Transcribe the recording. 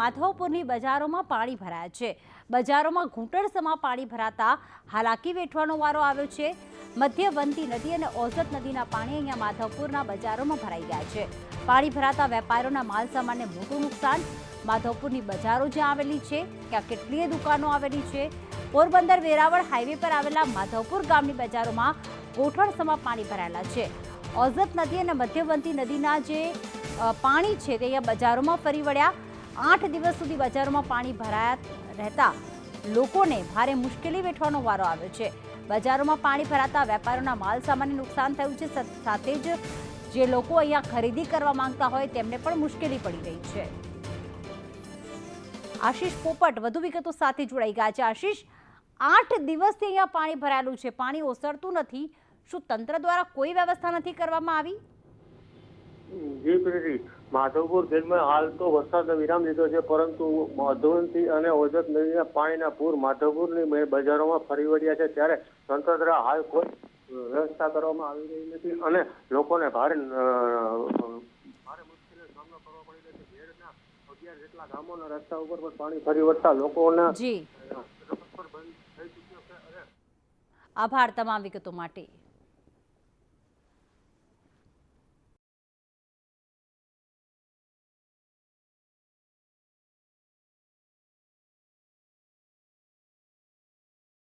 માધવપુરની બજારોમાં પાણી ભરાયા છે. બજારોમાં ઘૂંટણસમાં પાણી ભરાતા હાલાકી વેઠવાનો વારો આવ્યો છે. મધ્યવંતી નદી અને ઓઝત નદીના પાણી અહીંયા માધવપુરના બજારોમાં ભરાઈ ગયા છે. પાણી ભરાતા વેપારીઓના માલ સામાનને મોટું નુકસાન. માધવપુરની બજારો જ્યાં આવેલી છે, ત્યાં કેટલીય દુકાનો આવેલી છે. પોરબંદર વેરાવળ હાઈવે પર આવેલા માધવપુર ગામની બજારોમાં ગોઠણસમાં પાણી ભરાયેલા છે. ઓઝત નદી અને મધ્યવંતી નદીના જે પાણી છે તે અહીંયા બજારોમાં ફરી વળ્યા. આઠ દિવસ સુધી બજારોમાં પાણી ભરાયા રહેતા લોકોને ભારે મુશ્કેલી વેઠવાનો વારો આવ્યો છે. બજારોમાં પાણી ભરાતા વેપારીઓના માલ સામાનને નુકસાન થયું છે. સાથે જ જે લોકો અહીંયા ખરીદી કરવા માંગતા હોય તેમને પણ મુશ્કેલી પડી રહી છે. આશીષ પોપટ, વધુ વિગતો સાથે જોડાઈ ગયા છે. આશીષ, આઠ દિવસથી અહીંયા પાણી ભરાયેલું છે. પાણી ઓસરતું નથી. શું તંત્ર દ્વારા કોઈ વ્યવસ્થા નથી કરવામાં આવી? જી માધવપુર જેલમાં હાલ તો વરસાદનો વિરામ લીધો છે પરંતુ મધુવંતી અને ઓજત નદીના પાણીના પૂર માધવપુરની મે- બજારોમાં ફરી વળ્યા છે ત્યારે તંત્ર હાલ કોઈ વ્યવસ્થા કરવામાં આવી રહી નથી અને લોકોને ભારે ભારે મુશ્કેલીનો સામનો કરવો પડી રહ્યો છે. ઘેરના અગિયાર જેટલા ગામોના રસ્તા ઉપર પણ પાણી ફરી વળતા લોકોના જી. રસ્તા પર બંધ થઈ ચૂક્યો છે. આભાર તમામ વિગતો માટે.